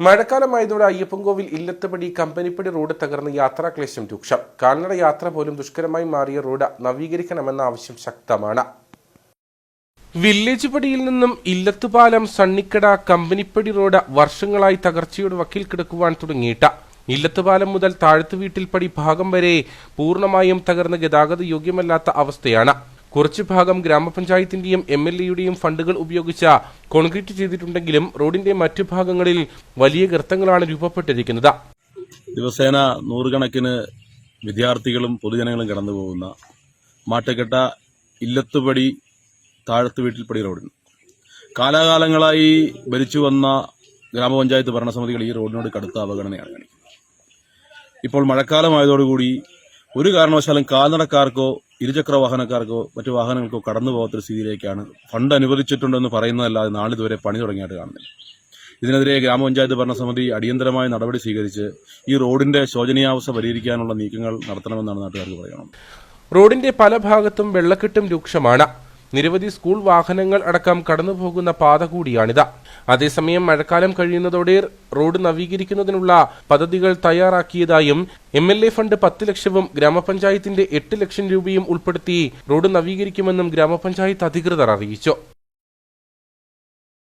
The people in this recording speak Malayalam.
മഴക്കാലമായതോടെ അയ്യപ്പൻകോവിൽ ഇല്ലത്തപടി കമ്പനിപ്പടി റോഡ് തകർന്ന് യാത്രാക്ലേശം രൂക്ഷം. കാൽനട യാത്ര പോലും ദുഷ്കരമായി മാറിയ റോഡ് നവീകരിക്കണമെന്ന ആവശ്യം ശക്തമാണ്. വില്ലേജ് പടിയിൽ നിന്നും ഇല്ലത്തുപാലം സണ്ണിക്കട കമ്പനിപ്പടി റോഡ് വർഷങ്ങളായി തകർച്ചയുടെ വക്കിൽ കിടക്കുവാൻ തുടങ്ങിയിട്ട. ഇല്ലത്തുപാലം മുതൽ താഴത്തു വീട്ടിൽ പടി ഭാഗം വരെ പൂർണമായും തകർന്ന് ഗതാഗത യോഗ്യമല്ലാത്ത അവസ്ഥയാണ്. കുറച്ചു ഭാഗം ഗ്രാമപഞ്ചായത്തിന്റെയും എം എൽ എയുടെയും ഫണ്ടുകൾ ഉപയോഗിച്ച കോൺക്രീറ്റ് ചെയ്തിട്ടുണ്ടെങ്കിലും റോഡിന്റെ മറ്റു ഭാഗങ്ങളിൽ വലിയ ഗർത്തങ്ങളാണ് രൂപപ്പെട്ടിരിക്കുന്നത്. ദിവസേന നൂറുകണക്കിന് വിദ്യാർത്ഥികളും പൊതുജനങ്ങളും കടന്നു പോകുന്ന മാട്ടക്കെട്ട ഇല്ലത്തുപടി താഴത്തു വീട്ടിൽപ്പടി റോഡിന് കാലാകാലങ്ങളായി ഭരിച്ചു വന്ന ഗ്രാമപഞ്ചായത്ത് ഭരണസമിതികൾ ഈ റോഡിനോട് കടുത്ത അവഗണനയാണ് കാണിക്കുന്നത്. ഇപ്പോൾ മഴക്കാലമായതോടുകൂടി ഒരു കാരണവശാലും കാൽനടക്കാർക്കോ ഇരുചക്ര വാഹനക്കാർക്കോ മറ്റു വാഹനങ്ങൾക്കോ കടന്നു പോകാത്തൊരു സ്ഥിതിയിലേക്കാണ് ഫണ്ട് അനുവദിച്ചിട്ടുണ്ടെന്ന് പറയുന്നതല്ലാതെ നാളിതുവരെ പണി തുടങ്ങിയിട്ട് കാണുന്നില്ല. ഇതിനെതിരെ ഗ്രാമപഞ്ചായത്ത് ഭരണസമിതി അടിയന്തരമായ നടപടി സ്വീകരിച്ച് ഈ റോഡിന്റെ ശോചനീയാവസ്ഥ പരിഹരിക്കാനുള്ള നീക്കങ്ങൾ നടത്തണമെന്നാണ് നാട്ടുകാർക്ക് പറയുന്നത് റോഡിന്റെ പല ഭാഗത്തും വെള്ളക്കെട്ടും രൂക്ഷമാണ്. നിരവധി സ്കൂൾ വാഹനങ്ങൾ അടക്കം കടന്നുപോകുന്ന പാത കൂടിയാണിത്. അതേസമയം മഴക്കാലം കഴിയുന്നതോടെ റോഡ് നവീകരിക്കുന്നതിനുള്ള പദ്ധതികൾ തയ്യാറാക്കിയതായും എം എൽ എ ഫണ്ട് പത്ത് ലക്ഷവും ഗ്രാമപഞ്ചായത്തിന്റെ എട്ട് ലക്ഷം രൂപയും ഉൾപ്പെടുത്തി റോഡ് നവീകരിക്കുമെന്നും ഗ്രാമപഞ്ചായത്ത് അധികൃതർ അറിയിച്ചു.